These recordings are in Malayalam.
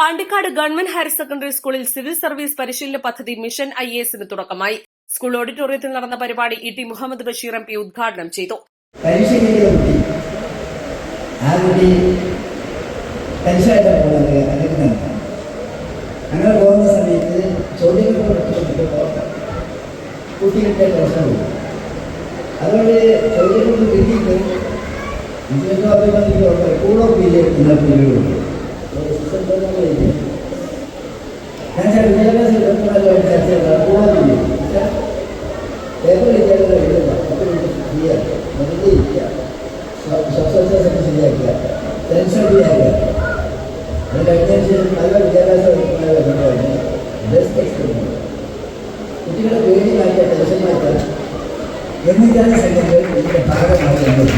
പാണ്ടിക്കാട് ഗവൺമെന്റ് ഹയർ സെക്കൻഡറി സ്കൂളിൽ സിവിൽ സർവീസ് പരിശീലന പദ്ധതി മിഷൻ ഐ എസിന് തുടക്കമായി. സ്കൂൾ ഓഡിറ്റോറിയത്തിൽ നടന്ന പരിപാടി E T Muhammad Basheer M P ഉദ്ഘാടനം ചെയ്തു. അങ്ങനെ പോകുന്ന സമയത്ത് ചോദ്യങ്ങൾ അതുകൊണ്ട് കിട്ടിയിട്ട് കൂടെ ചെയ്യാം വെറുതെ ഇരിക്കുക ശ്വാസോച്ഛ്വാസം ശരിയാക്കുക ടെൻഷൻ ശരിയാക്കുക അത് കഴിഞ്ഞതിന് ശേഷം നല്ല വിദ്യാഭ്യാസ ബന്ധമായി ബെസ്റ്റ് എക്സ്പെരിമെന്റ് കുട്ടികളെ പേടി മാറ്റുക ടെൻഷൻ മാറ്റുക എന്നിട്ടാണ് സംഘടന ഇതിന്റെ നമ്മൾ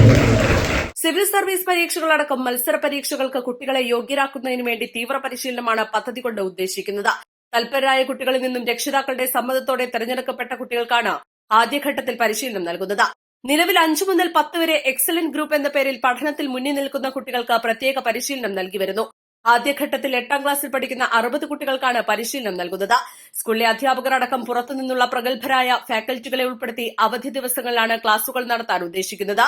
സിവിൽ സർവീസ് പരീക്ഷകളടക്കം മത്സര പരീക്ഷകൾക്ക് കുട്ടികളെ യോഗ്യരാക്കുന്നതിനു വേണ്ടി തീവ്ര പരിശീലനമാണ് പദ്ധതി കൊണ്ട് ഉദ്ദേശിക്കുന്നത്. തൽപരരായ കുട്ടികളിൽ നിന്നും രക്ഷിതാക്കളുടെ സമ്മതത്തോടെ തെരഞ്ഞെടുക്കപ്പെട്ട കുട്ടികൾക്കാണ് ആദ്യഘട്ടത്തിൽ പരിശീലനം നൽകുന്നത്. നിലവിൽ അഞ്ചു മുതൽ പത്ത് വരെ എക്സലന്റ് ഗ്രൂപ്പ് എന്ന പേരിൽ പഠനത്തിൽ മുന്നിൽ നിൽക്കുന്ന കുട്ടികൾക്ക് പ്രത്യേക പരിശീലനം നൽകി വരുന്നു. ആദ്യഘട്ടത്തിൽ എട്ടാം ക്ലാസ്സിൽ പഠിക്കുന്ന അറുപത് കുട്ടികൾക്കാണ് പരിശീലനം നൽകുന്നത്. സ്കൂളിലെ അധ്യാപകർ അടക്കം പുറത്തുനിന്നുള്ള പ്രഗത്ഭരായ ഫാക്കൽറ്റികളെ ഉൾപ്പെടുത്തി അവധി ദിവസങ്ങളിലാണ് ക്ലാസുകൾ നടത്താൻ ഉദ്ദേശിക്കുന്നത്.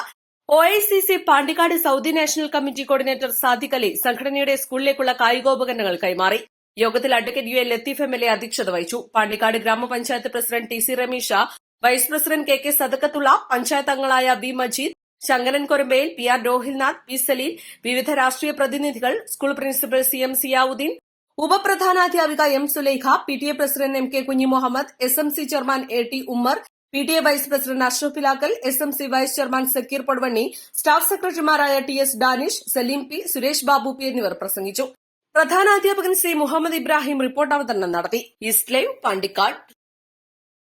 O I C C Pandikkad Saudi national committee coordinator Sadiq Ali സംഘടനയുടെ സ്കൂളിലേക്കുള്ള കായികോപകരണങ്ങൾ കൈമാറി. യോഗത്തിൽ advocate U A Latheef M L A അധ്യക്ഷത വഹിച്ചു. പാണ്ടിക്കാട് ഗ്രാമപഞ്ചായത്ത് president T C Ramisha vice president K K Sadakkathulla panchayat അംഗങ്ങളായ B Majeed Shankaran Korambayil P R Rohilnath P Saleel വിവിധ രാഷ്ട്രീയ പ്രതിനിധികൾ school principal C M Ziyauddin ഉപപ്രധാനാധ്യാപിക M Sulaikha P T A president M K Kunhi Muhammad S M C chairman A T Ummer P T A vice president Ashraf Pilakkal S M C vice chairman Sakeer Podavanni staff സെക്രട്ടറിമാരായ T S Danish Saleem P Suresh Babu P എന്നിവർ പ്രസംഗിച്ചു. പ്രധാനാധ്യാപകൻ സി മുഹമ്മദ് ഇബ്രാഹിം റിപ്പോർട്ട് അവതരണം നടത്തി. East live